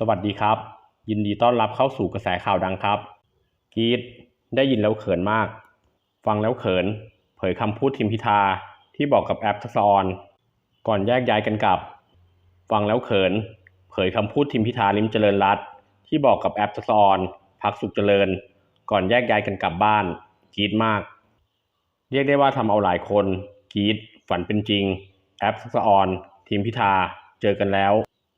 สวัสดีครับ ยินดีต้อนรับเข้าสู่กระแสข่าวดังครับกีดได้ยินแล้วเขินมาก ฟังแล้วเขิน เผยคำพูดทิมพิธาที่บอกกับแอปทักษออนก่อนแยกย้ายกันกลับ ฟังแล้วเขิน เผยคำพูดทิมพิธาลิมเจริญรัตที่บอกกับแอปทักษออนพักสุขเจริญ ก่อนแยกย้ายกันกลับบ้านกีดมาก เรียกได้ว่าทำเอาหลายคนกีดฝันเป็นจริง แอปทักษออนทีมพิธาเจอกันแล้ว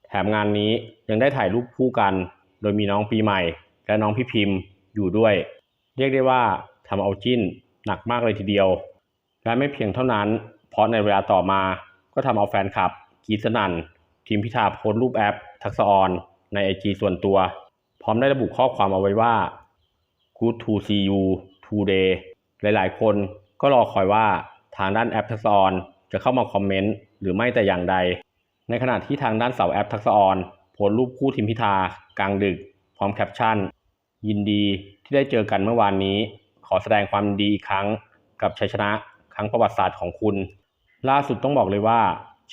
แถมงานนี้ยังได้ถ่ายรูปคู่กัน โดยมีน้องปีใหม่ และน้องพี่พิมพ์อยู่ด้วย เรียกได้ว่าทำเอาจิ้นหนักมากเลยทีเดียว และไม่เพียงเท่านั้น เพราะในเวลาต่อมาก็ทำเอาแฟนคลับกีสนันทีมพิธาโพสรูปแอป ทักษออนในไอจีส่วนตัว พร้อมได้ระบุข้อความเอาไว้ว่า good to see you today หลายๆ คนก็รอคอยว่าทางด้านแอปทักษออนจะเข้ามาคอมเมนต์หรือไม่แต่อย่างใด ในขณะที่ทางด้านเสาวแอปทักษออนโพสรูปคู่ทิมพิธากลางดึก พร้อมแคปชั่น ยินดีที่ได้เจอกันเมื่อวานนี้ ขอแสดงความดีอีกครั้งกับชัยชนะครั้งประวัติศาสตร์ของคุณ ล่าสุดต้องบอกเลยว่า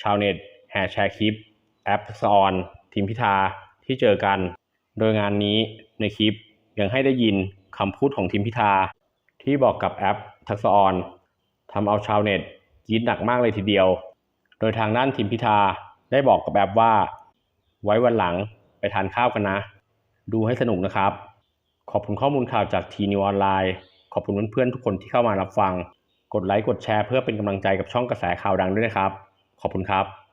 ชาวเน็ตแห่แชร์คลิป แอปทักษออนทีมพิธาที่เจอกัน โดยงานนี้ในคลิปยังให้ได้ยินคำพูดของทีมพิธา ที่บอกกับแอปทักษออนทำเอาชาวเน็ตกรีดหนักมากเลยทีเดียว โดยทางด้านทีมพิธา ได้บอกกับแอบว่า ไว้วันหลังไปทานข้าวกันนะ ดูให้สนุกนะครับ ขอบคุณข้อมูลข่าวจากทีนิวออนไลน์ขอบคุณเพื่อนๆทุกคนที่เข้ามารับฟัง กดไลค์กดแชร์เพื่อเป็นกำลังใจกับช่องกระแสข่าวดังด้วยนะครับ ขอบคุณครับ